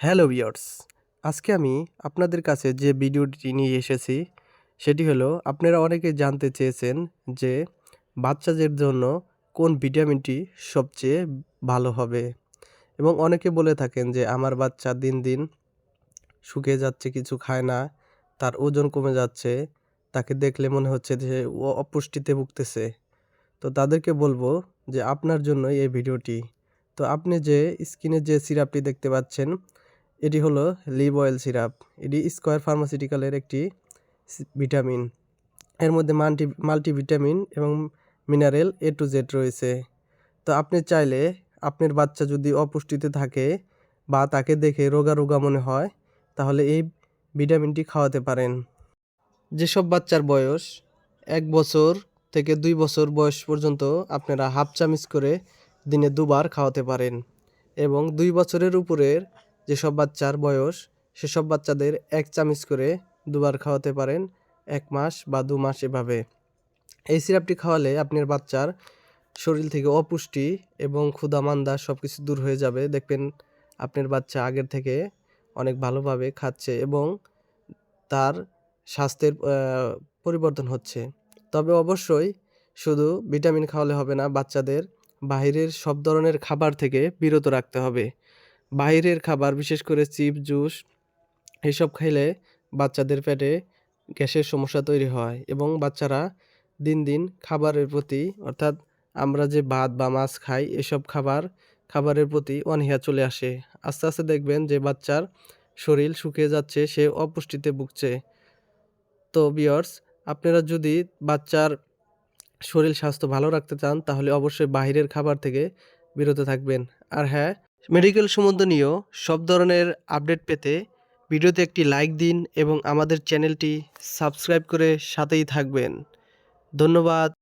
Hello viewers, আজকে আমি আপনাদের কাছে যে ভিডিওটি নিয়ে এসেছি, সেটি হলো আপনারা অনেকে জানতে চেয়েছেন যে বাচ্চাদের জন্য কোন ভিটামিনটি সবচেয়ে ভালো হবে। এবং অনেকে বলে থাকেন যে আমার বাচ্চা দিন দিন শুকিয়ে যাচ্ছে, কিছু খায় না, তার ওজন কমে যাচ্ছে, তাকে দেখলে মনে হচ্ছে যে ও অপুষ্টিতে ভুগতেছে। তো তাদেরকে বলব যে আপনার জন্য এই ভিডিওটি। তো আপনি যে স্কিনে যে সিরাপটি দেখতে পাচ্ছেন এটি হলো লিভ অয়েল সিরাপ। এটি স্কোয়ার ফার্মাসিউটিক্যালের একটি ভিটামিন। এর মধ্যে মাল্টি, মাল্টিভিটামিন এবং মিনারেল এ টু জেড রয়েছে। তো আপনি চাইলে আপনার বাচ্চা যদি অপুষ্টিতে থাকে বা তাকে দেখে রোগা রোগা মনে হয়, তাহলে এই ভিটামিনটি খাওয়াতে পারেন। যেসব বাচ্চার বয়স এক বছর থেকে দুই বছর বয়স পর্যন্ত আপনারা হাফ চামচ করে দিনে দুবার খাওয়াতে পারেন এবং দুই বছরের উপরের যেসব বাচ্চার বয়স, সেসব বাচ্চাদের এক চামচ করে দুবার খাওয়াতে পারেন, এক মাস বা দু মাস এভাবে। এই সিরাপটি খাওয়ালে আপনার বাচ্চার শরীর থেকে অপুষ্টি এবং ক্ষুধা মান্দা সব কিছু দূর হয়ে যাবে। দেখবেন আপনার বাচ্চা আগের থেকে অনেক ভালোভাবে খাচ্ছে এবং তার স্বাস্থ্যের পরিবর্তন হচ্ছে। তবে অবশ্যই শুধু ভিটামিন খাওয়ালে হবে না, বাচ্চাদের বাইরের সব ধরনের খাবার থেকে বিরত রাখতে হবে। বাইরের খাবার, বিশেষ করে চিপ, জুস, এসব খাইলে বাচ্চাদের পেটে গ্যাসের সমস্যা তৈরি হয় এবং বাচ্চারা দিন দিন খাবারের প্রতি, অর্থাৎ আমরা যে ভাত বা মাছ খাই, এসব খাবার, খাবারের প্রতি অনীহা চলে আসে। আস্তে আস্তে দেখবেন যে বাচ্চার শরীর শুকিয়ে যাচ্ছে, সে অপুষ্টিতে ভুগছে। তো বিয়ার্স আপনারা যদি বাচ্চার শরীর স্বাস্থ্য ভালো রাখতে চান, তাহলে অবশ্যই বাইরের খাবার থেকে বিরত থাকবেন। আর হ্যাঁ মেডিকেল সম্বন্ধনীয় সব ধরনের আপডেট পেতে ভিডিওতে একটি লাইক দিন এবং আমাদের চ্যানেলটি সাবস্ক্রাইব করে সাথেই থাকবেন। ধন্যবাদ।